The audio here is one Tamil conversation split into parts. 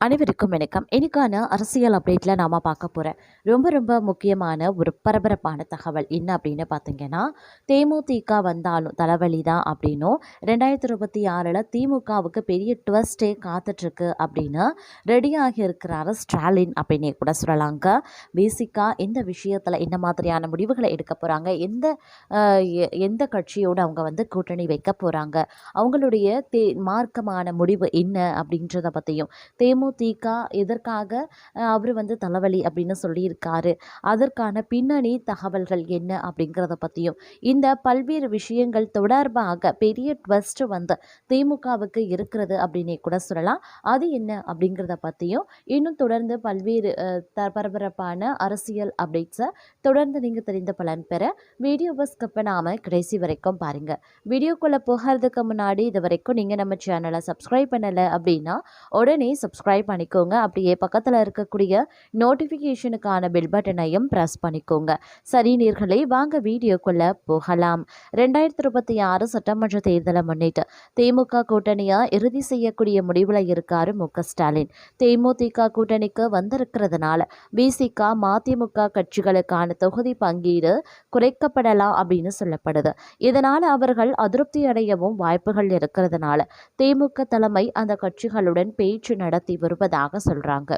அனைவருக்கும் வணக்கம். இன்னைக்கான அரசியல் அப்டேட்டில் நாம் பார்க்க போகிறேன் ரொம்ப ரொம்ப முக்கியமான ஒரு பரபரப்பான தகவல் என்ன அப்படின்னு பார்த்தீங்கன்னா தேமுதிக வந்தாலும் தலைவலி தான் அப்படின்னும் ரெண்டாயிரத்தி இருபத்தி ஆறில் திமுகவுக்கு பெரிய ட்வஸ்டே காத்துட்ருக்கு அப்படின்னு ரெடியாகி இருக்கிறாரு ஸ்டாலின் அப்படின்னே கூட சொல்லலாங்க. பேசிக்காக இந்த விஷயத்தில் என்ன மாதிரியான முடிவுகளை எடுக்க போகிறாங்க எந்த எ- எந்த கட்சியோடு அவங்க வந்து கூட்டணி வைக்க போகிறாங்க அவங்களுடைய தே மார்க்கமான முடிவு என்ன அப்படின்றத பற்றியும் தேமு தேமுதிக எதற்காக அவர் வந்து தலைவலி அப்படின்னு சொல்லியிருக்காரு. அதற்கான பின்னணி தகவல்கள் என்ன அப்படிங்கிறத பற்றியும் இந்த பல்வேறு விஷயங்கள் தொடர்பாக பெரிய ட்வஸ்ட் வந்து திமுகவுக்கு இருக்கிறது அப்படின்னே கூட சொல்லலாம். அது என்ன அப்படிங்கிறத பற்றியும் இன்னும் தொடர்ந்து பல்வேறு த- பரபரப்பான அரசியல் அப்டேட்ஸை தொடர்ந்து நீங்கள் தெரிந்த பலன் பெற வீடியோவை ஸ்கிப் பண்ணாமல் கடைசி வரைக்கும் பாருங்கள் வீடியோக்குள்ளே போகிறதுக்கு முன்னாடி இது வரைக்கும் நீங்கள் நம்ம சேனலை சப்ஸ்கிரைப் பண்ணலை அப்படின்னா உடனே சப்ஸ்கிரைப் சப்ஸ்கிரைப் பண்ணிக்கோங்க. அப்படியே பக்கத்தில் இருக்கக்கூடிய நோட்டிஃபிகேஷனுக்கான பெல் பட்டனையும் ப்ரெஸ் பண்ணிக்கோங்க. சரி நேர்களே வாங்க வீடியோக்குள்ளே போகலாம். ரெண்டாயிரத்தி இருபத்தி ஆறு சட்டமன்ற தேர்தலை முன்னிட்டு திமுக கூட்டணியை இறுதி செய்யக்கூடிய முடிவில் இருக்காரு மு ஸ்டாலின். தேமுதிக கூட்டணிக்கு வந்திருக்கிறதுனால பிசிக மதிமுக கட்சிகளுக்கான தொகுதி பங்கீடு குறைக்கப்படலாம் அப்படின்னு சொல்லப்படுது. இதனால் அவர்கள் அதிருப்தி அடையவும் வாய்ப்புகள் இருக்கிறதுனால திமுக தலைமை அந்த கட்சிகளுடன் பேச்சு நடத்தி வருவதாக சொல்றாங்க.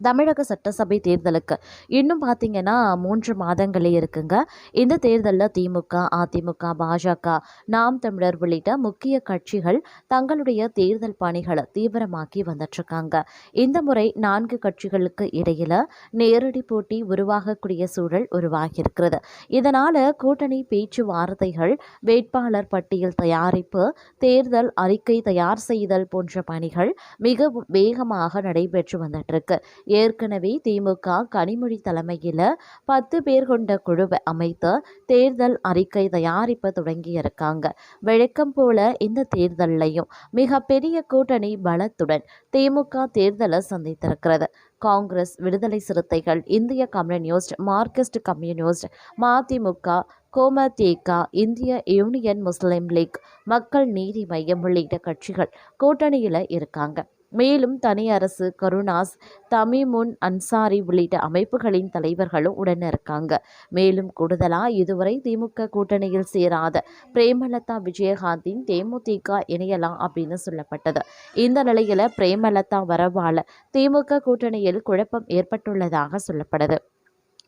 தமிழக சட்டசபை தேர்தலுக்கு. இன்னும் பார்த்தீங்கன்னா மூன்று மாதங்களே இருக்குங்க. இந்த தேர்தலில் திமுக அதிமுக பாஜக நாம் தமிழர் உள்ளிட்ட முக்கிய கட்சிகள் தங்களுடைய தேர்தல் பணிகளை தீவிரமாக்கி வந்துட்டுருக்காங்க இந்த முறை நான்கு கட்சிகளுக்கு இடையில் நேரடி போட்டி உருவாகக்கூடிய சூழல் உருவாகியிருக்கிறது. இதனால் கூட்டணி பேச்சுவார்த்தைகள் வேட்பாளர் பட்டியல் தயாரிப்பு தேர்தல் அறிக்கை தயார் செய்தல் போன்ற பணிகள் மிக வேகமாக நடைபெற்று வந்துட்டுருக்கு ஏற்கனவே திமுக கனிமொழி தலைமையில் பத்து பேர் கொண்ட குழுவை அமைத்து தேர்தல் அறிக்கை தயாரிப்ப தொடங்கியிருக்காங்க. வழக்கம் போல இந்த தேர்தல்லையும் மிகப்பெரிய கூட்டணி பலத்துடன் திமுக தேர்தலை சந்தித்திருக்கிறது. காங்கிரஸ் விடுதலை சிறுத்தைகள் இந்திய கம்யூனிஸ்ட் மார்க்சிஸ்ட் கம்யூனிஸ்ட் மதிமுக கோமதேக இந்திய யூனியன் முஸ்லீம் லீக் மக்கள் நீதி மையம் உள்ளிட்ட கட்சிகள் கூட்டணியில் இருக்காங்க. மேலும் தனி அரசு கருணாஸ் தமிமுன் அன்சாரி உள்ளிட்ட அமைப்புகளின் தலைவர்களும் உடன் இருக்காங்க மேலும் கூடுதலா இதுவரை திமுக கூட்டணியில் சேராத பிரேமலதா விஜயகாந்தின் தேமுதிக இணையலாம் அப்படின்னு சொல்லப்பட்டது. இந்த நிலையில பிரேமலதா வரவால திமுக கூட்டணியில் குழப்பம் ஏற்பட்டுள்ளதாக சொல்லப்படுது.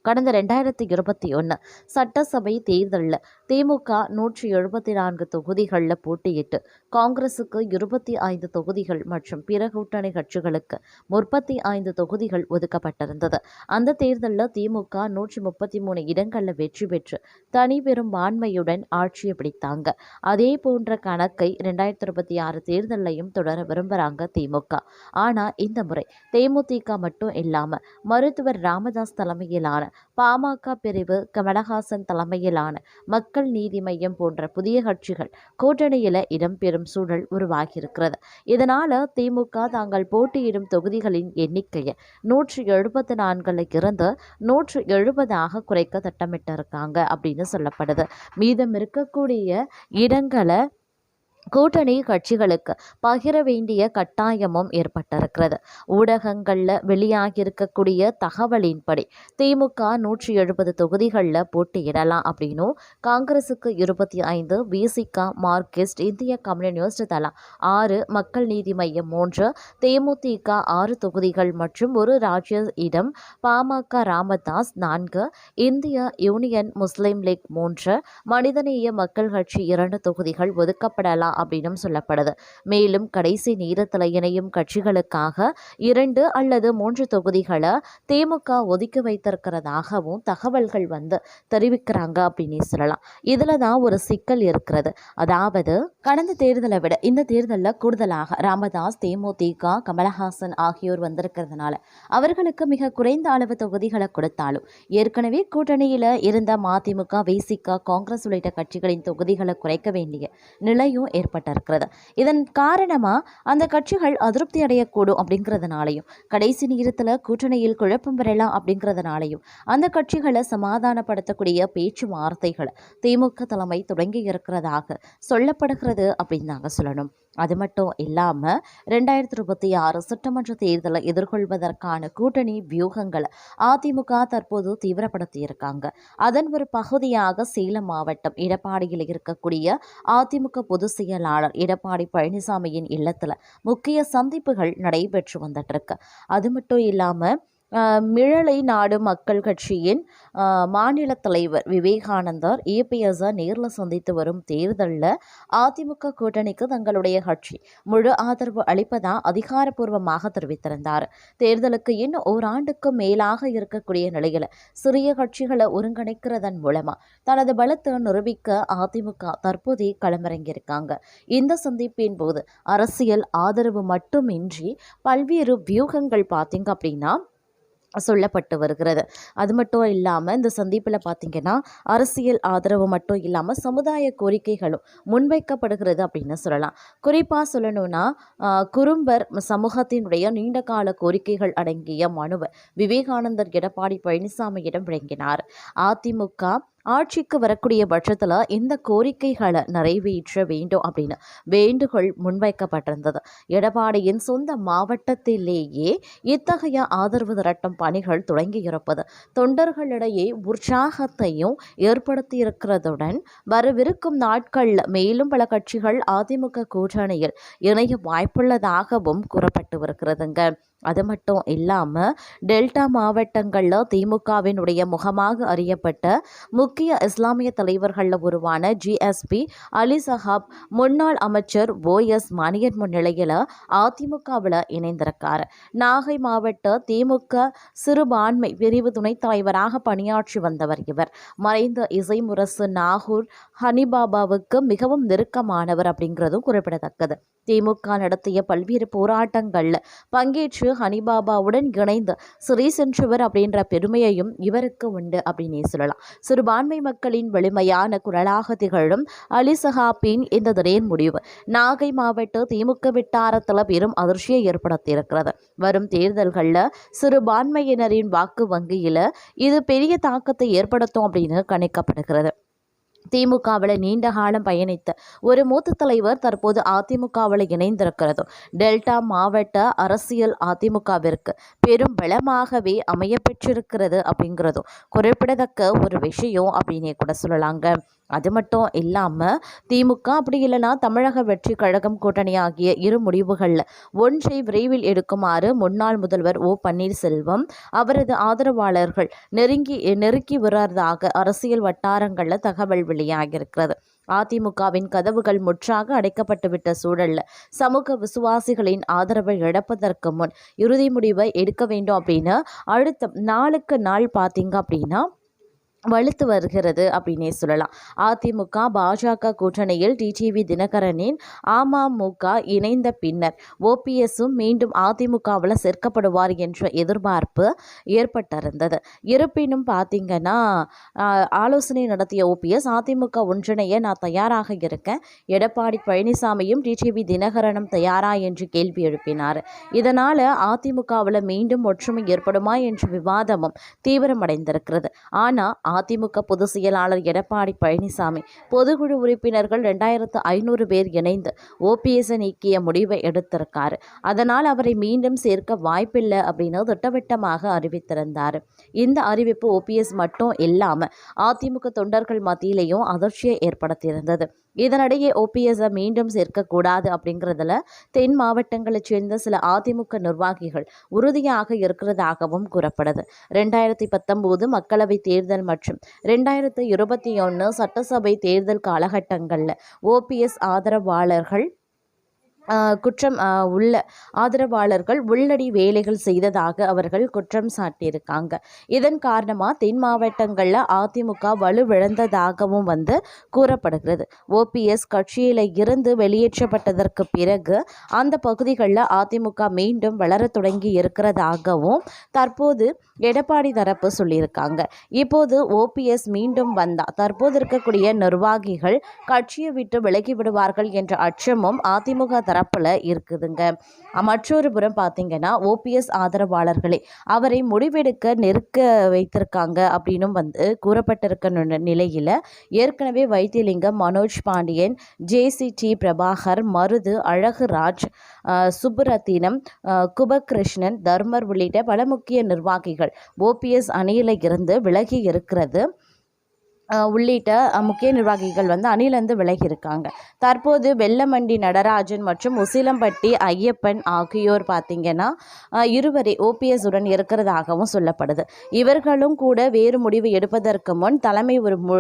கடந்த ரெண்டாயிரத்தி இருபத்தி ஒன்று சட்டசபை தேர்தலில் திமுக நூற்றி எழுபத்தி நான்கு தொகுதிகளில் போட்டியிட்டு காங்கிரசுக்கு இருபத்தி ஐந்து தொகுதிகள் மற்றும் பிற கூட்டணி கட்சிகளுக்கு முப்பத்தி ஐந்து தொகுதிகள் ஒதுக்கப்பட்டிருந்தது. அந்த தேர்தலில் திமுக நூற்றி முப்பத்தி மூணு இடங்களில் வெற்றி பெற்று தனி பெரும் ஆண்மையுடன் ஆட்சியை பிடித்தாங்க. அதே போன்ற கணக்கை ரெண்டாயிரத்தி இருபத்தி ஆறு தேர்தலையும் தொடர விரும்புகிறாங்க திமுக. ஆனால் இந்த முறை தேமுதிக மட்டும் இல்லாமல் மருத்துவர் ராமதாஸ் தலைமையிலான பாமக பிரிவு கமலஹாசன் தலைமையிலான மக்கள் நீதி மையம் போன்ற புதிய கட்சிகள் கூட்டணியில் இடம்பெறும் சூழல் உருவாகியிருக்கிறது. இதனால் திமுக தாங்கள் போட்டியிடும் தொகுதிகளின் எண்ணிக்கையை நூற்றி எழுபத்தி நான்கில் இருந்து நூற்று எழுபதாக குறைக்க திட்டமிட்டிருக்காங்க அப்படின்னு சொல்லப்படுது. மீதம் இருக்கக்கூடிய இடங்களை கூட்டணி கட்சிகளுக்கு பகிர வேண்டிய கட்டாயமும் ஏற்பட்டிருக்கிறது. ஊடகங்களில் வெளியாகியிருக்கக்கூடிய தகவலின்படி திமுக நூற்றி எழுபது தொகுதிகளில் போட்டியிடலாம் அப்படின்னும் காங்கிரசுக்கு இருபத்தி ஐந்து பிசிக மார்க்சிஸ்ட் இந்திய கம்யூனிஸ்ட் தலா ஆறு மக்கள் நீதி மையம் மூன்று தேமுதிக ஆறு தொகுதிகள் மற்றும் ஒரு ராஜ்ய இடம் பாமக ராமதாஸ் நான்கு இந்திய யூனியன் முஸ்லீம் லீக் மூன்று மனிதநேய மக்கள் கட்சி இரண்டு தொகுதிகள் ஒதுக்கப்படலாம் அப்படின்னும் சொல்லப்படுது. மேலும் கடைசி நேரத்தில் இணையும் கட்சிகளுக்காக இரண்டு அல்லது மூன்று தொகுதிகளை திமுக ஒதுக்கி வைத்திருக்கிறதாகவும் தகவல்கள் வந்து தெரிவிக்கிறாங்க அப்படின்னு சொல்லலாம். இதில் தான் ஒரு சிக்கல் இருக்கிறது. அதாவது கடந்த தேர்தலை விட இந்த தேர்தலில் கூடுதலாக ராமதாஸ் தேமுதிக கமலஹாசன் ஆகியோர் வந்திருக்கிறதுனால அவர்களுக்கு மிக குறைந்த அளவு தொகுதிகளை கொடுத்தாலும் ஏற்கனவே கூட்டணியில் இருந்த மதிமுக விசிக காங்கிரஸ் உள்ளிட்ட கட்சிகளின் தொகுதிகளை குறைக்க வேண்டிய நிலையும் ஏற்ப ஏற்பட்டிருக்கிறது இதன் காரணமாக அந்த கட்சிகள் அதிருப்தி அடையக்கூடும் அப்படிங்கிறதுனாலையும் கடைசி நேரத்தில் கூட்டணியில் குழப்பம் பெறலாம் அப்படிங்கிறதுனாலையும் அந்த கட்சிகளை சமாதானப்படுத்தக்கூடிய பேச்சு வார்த்தைகளை திமுக தலைமை தொடங்கி இருக்கிறதாக சொல்லப்படுகிறது அப்படின்னு நாங்கள் சொல்லணும். அது மட்டும் இல்லாமல் ரெண்டாயிரத்தி இருபத்தி ஆறு சட்டமன்ற தேர்தலை எதிர்கொள்வதற்கான கூட்டணி வியூகங்களை அதிமுக தற்போது தீவிரப்படுத்தியிருக்காங்க அதன் ஒரு பகுதியாக சேலம் மாவட்டம் எடப்பாடியில் இருக்கக்கூடிய அதிமுக பொதுச் செயலாளர் எடப்பாடி பழனிசாமியின் இல்லத்தில் முக்கிய சந்திப்புகள் நடைபெற்று வந்துட்டு இருக்கு. அது மட்டும் இல்லாமல் மிழலை நாடு மக்கள் கட்சியின் மாநில தலைவர் விவேகானந்தர் ஏபிஎஸ்ஸை நேரில் சந்தித்து வரும் தேர்தலில் அதிமுக கூட்டணிக்கு தங்களுடைய கட்சி முழு ஆதரவு அளிப்பதா அதிகாரப்பூர்வமாக தெரிவித்திருந்தார். தேர்தலுக்கு இன்னும் ஓராண்டுக்கும் மேலாக இருக்கக்கூடிய நிலையில் சிறிய கட்சிகளை ஒருங்கிணைக்கிறதன் மூலமா தனது பலத்தை நிரூபிக்க அதிமுக தற்போதைய களமிறங்கியிருக்காங்க. இந்த சந்திப்பின் போது அரசியல் ஆதரவு மட்டுமின்றி பல்வேறு வியூகங்கள் பார்த்தீங்க அப்படின்னா சொல்லப்பட்டு வருகிறது. அது மட்டும் இல்லாமல் இந்த சந்திப்பில் பார்த்தீங்கன்னா அரசியல் ஆதரவு மட்டும் இல்லாமல் சமுதாய கோரிக்கைகளும் முன்வைக்கப்படுகிறது அப்படின்னு சொல்லலாம். குறிப்பாக சொல்லணும்னா குறும்பர் சமூகத்தினுடைய நீண்ட கால கோரிக்கைகள் அடங்கிய மனுவை விவேகானந்தர் எடப்பாடி பழனிசாமியிடம் வழங்கினார். அதிமுக ஆட்சிக்கு வரக்கூடிய பட்சத்தில் இந்த கோரிக்கைகளை நிறைவேற்ற வேண்டும் அப்படின்னு வேண்டுகோள் முன்வைக்கப்பட்டிருந்தது. எடப்பாடியின் சொந்த மாவட்டத்திலேயே இத்தகைய ஆதரவு திரட்டும் பணிகள் தொடங்கியிருப்பது. தொண்டர்களிடையே உற்சாகத்தையும் ஏற்படுத்தியிருக்கிறதுடன் வரவிருக்கும் நாட்களில் மேலும் பல கட்சிகள் அதிமுக கூட்டணியில் இணைய வாய்ப்புள்ளதாகவும் கூறப்பட்டு வருகிறதுங்க அது மட்டும் இல்லாமல் டெல்டா மாவட்டங்களில் திமுகவினுடைய முகமாக அறியப்பட்ட முக்கிய இஸ்லாமிய தலைவர்களில் உருவான ஜிஎஸ்பி அலி சஹாப் முன்னாள் அமைச்சர் ஓஎஸ் மணியன் முன்னிலையில் அதிமுகவில் இணைந்திருக்கார். நாகை மாவட்ட திமுக சிறுபான்மை பிரிவு துணைத் தலைவராக பணியாற்றி வந்தவர் இவர். மறைந்த இசை முரசு நாகூர் ஹனிபாபாவுக்கு மிகவும் நெருக்கமானவர் அப்படிங்கிறதும் குறிப்பிடத்தக்கது. திமுக நடத்திய பல்வேறு போராட்டங்களில் பங்கேற்று ஹனிபாபாவுடன் இணைந்து சிறை சென்றவர் அப்படின்ற பெருமையையும் இவருக்கு உண்டு அப்படின்னே சொல்லலாம். சிறுபான்மை மக்களின் வலிமையான குரலாக திகழும் அலி சஹாபின் இந்த திடீர் முடிவு. நாகை மாவட்ட திமுக வட்டாரத்தில் பெரும் அதிர்ச்சியை ஏற்படுத்தியிருக்கிறது. வரும் தேர்தல்களில் சிறுபான்மையினரின் வாக்கு வங்கியில் இது பெரிய தாக்கத்தை ஏற்படுத்தும் அப்படின்னு கணிக்கப்படுகிறது. திமுகவில் நீண்ட காலம் பயணித்த ஒரு மூத்த தலைவர் தற்போது அதிமுகவில் இணைந்திருக்கிறது. டெல்டா மாவட்ட அரசியல் அதிமுகவிற்கு பெரும் பலமாகவே அமைய பெற்றிருக்கிறது அப்படிங்கிறதும் குறிப்பிடத்தக்க ஒரு விஷயம் அப்படின்னே கூட சொல்லலாங்க. அது மட்டும் இல்லாமல் திமுக அப்படி இல்லைன்னா தமிழக வெற்றி கழகம் கூட்டணி ஆகிய இரு முடிவுகளில் ஒன்றை விரைவில் எடுக்குமாறு முன்னாள் முதல்வர் ஓ. பன்னீர்செல்வம் அவரது ஆதரவாளர்கள் நெருங்கி நெருக்கி வருவதாக அரசியல் வட்டாரங்களில் தகவல் வெளியாகியிருக்கிறது. அதிமுகவின் கதவுகள் முற்றாக அடைக்கப்பட்டுவிட்ட சூழலில் சமூக விசுவாசிகளின் ஆதரவை இழப்பதற்கு முன் இறுதி முடிவை எடுக்க வேண்டும் அப்படின்னு அடுத்த நாளுக்கு நாள் பார்த்தீங்க அப்படின்னா வலுத்து வருகிறது அப்படின்னே சொல்லலாம். அதிமுக பாஜக கூட்டணியில் டிடிவி தினகரனின் அமமுக இணைந்த பின்னர் ஓபிஎஸும் மீண்டும் அதிமுகவில் சேர்க்கப்படுவார் என்ற எதிர்பார்ப்பு ஏற்பட்டிருந்தது. இருப்பினும் பார்த்தீங்கன்னா ஆலோசனை நடத்திய ஓபிஎஸ் அதிமுக ஒன்றிணைய நான் தயாராக இருக்கேன். எடப்பாடி பழனிசாமியும் டிடிவி தினகரனும் தயாரா என்று கேள்வி எழுப்பினார். இதனால் அதிமுகவில் மீண்டும் ஒற்றுமை ஏற்படுமா என்ற விவாதமும் தீவிரமடைந்திருக்கிறது. ஆனால் அதிமுக பொதுச் செயலாளர் எடப்பாடி பழனிசாமி பொதுக்குழு உறுப்பினர்கள் ரெண்டாயிரத்து ஐநூறு பேர் இணைந்து ஓபிஎஸ்ஸை நீக்கிய முடிவை எடுத்திருக்காரு. அதனால் அவரை மீண்டும் சேர்க்க வாய்ப்பில்லை அப்படின்னு திட்டவட்டமாக அறிவித்திருந்தார். இந்த அறிவிப்பு ஓபிஎஸ் மட்டும் இல்லாமல் அதிமுக தொண்டர்கள் மத்தியிலையும் அதிர்ச்சியை ஏற்படுத்தியிருந்தது. இதனிடையே ஓபிஎஸ்ஸை மீண்டும் சேர்க்கக்கூடாது அப்படிங்கிறதுல தென் மாவட்டங்களைச் சேர்ந்த சில அதிமுக நிர்வாகிகள் உறுதியாக இருக்கிறதாகவும் கூறப்படுது. ரெண்டாயிரத்தி பத்தொம்போது மக்களவைத் தேர்தல் மற்றும் ரெண்டாயிரத்து இருபத்தி ஒன்று சட்டசபை தேர்தல் காலகட்டங்களில் ஓபிஎஸ் ஆதரவாளர்கள் குற்றம் உள்ள ஆதரவாளர்கள் உள்ளடி வேலைகள் செய்ததாக அவர்கள் குற்றம் சாட்டியிருக்காங்க. இதன் காரணமாக தென் மாவட்டங்களில் அதிமுக வலுவிழந்ததாகவும் வந்து கூறப்படுகிறது. ஓபிஎஸ் கட்சியில் இருந்து வெளியேற்றப்பட்டதற்கு பிறகு அந்த பகுதிகளில் அதிமுக மீண்டும் வளர தொடங்கி இருக்கிறதாகவும் தற்போது எடப்பாடி தரப்பு சொல்லியிருக்காங்க. இப்போது ஓபிஎஸ் மீண்டும் வந்தால் தற்போது இருக்கக்கூடிய நிர்வாகிகள் கட்சியை விட்டு விலகி விடுவார்கள் என்ற அச்சமும் அதிமுக தரப்பு தரப்பில் இருக்குதுங்க. மற்றொரு புறம் பார்த்தீங்கன்னா ஓபிஎஸ் ஆதரவாளர்களே அவரை முடிவெடுக்க நெருக்க வைத்திருக்காங்க அப்படின்னும் வந்து கூறப்பட்டிருக்க நிலையில் ஏற்கனவே வைத்தியலிங்கம் மனோஜ் பாண்டியன் ஜேசிடி பிரபாகர் மருது அழகுராஜ் சுப்ரத்தினம் சுப்புரத்தினம் குபகிருஷ்ணன் தர்மர் உள்ளிட்ட பல முக்கிய நிர்வாகிகள் ஓபிஎஸ் அணியில் இருந்து விலகி இருக்கிறது. உள்ளிட்ட முக்கிய நிர்வாகிகள் வந்து அணிலேருந்து விலகி இருக்காங்க தற்போது வெள்ளமண்டி நடராஜன் மற்றும் உசிலம்பட்டி ஐயப்பன் ஆகியோர் பார்த்திங்கன்னா இருவரை ஓபிஎஸ் உடன் இருக்கிறதாகவும் சொல்லப்படுது. இவர்களும் கூட வேறு முடிவு எடுப்பதற்கு முன் தலைமை ஒரு மு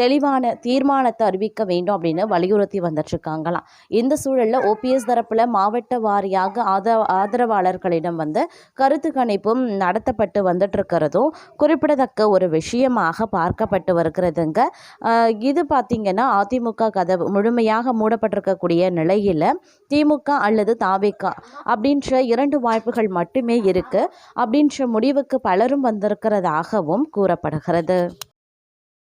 தெளிவான தீர்மானத்தை அறிவிக்க வேண்டும் அப்படின்னு வலியுறுத்தி வந்துட்டுருக்காங்களாம். இந்த சூழலில் ஓபிஎஸ் தரப்பில் மாவட்ட வாரியாக ஆத ஆதரவாளர்களிடம் வந்து கருத்து கணிப்பும் நடத்தப்பட்டு வந்துட்டு இருக்கிறதும் குறிப்பிடத்தக்க ஒரு விஷயமாக பார்க்கப்பட்டு வருகிறது. ஆஹ் இது பார்த்திங்கன்னா அதிமுக கதவு முழுமையாக மூடப்பட்டிருக்கக்கூடிய நிலையில் திமுக அல்லது தாவேக்கா அப்படின்ற இரண்டு வாய்ப்புகள் மட்டுமே இருக்குது அப்படின்ற முடிவுக்கு பலரும் வந்திருக்கிறதாகவும் கூறப்படுகிறது.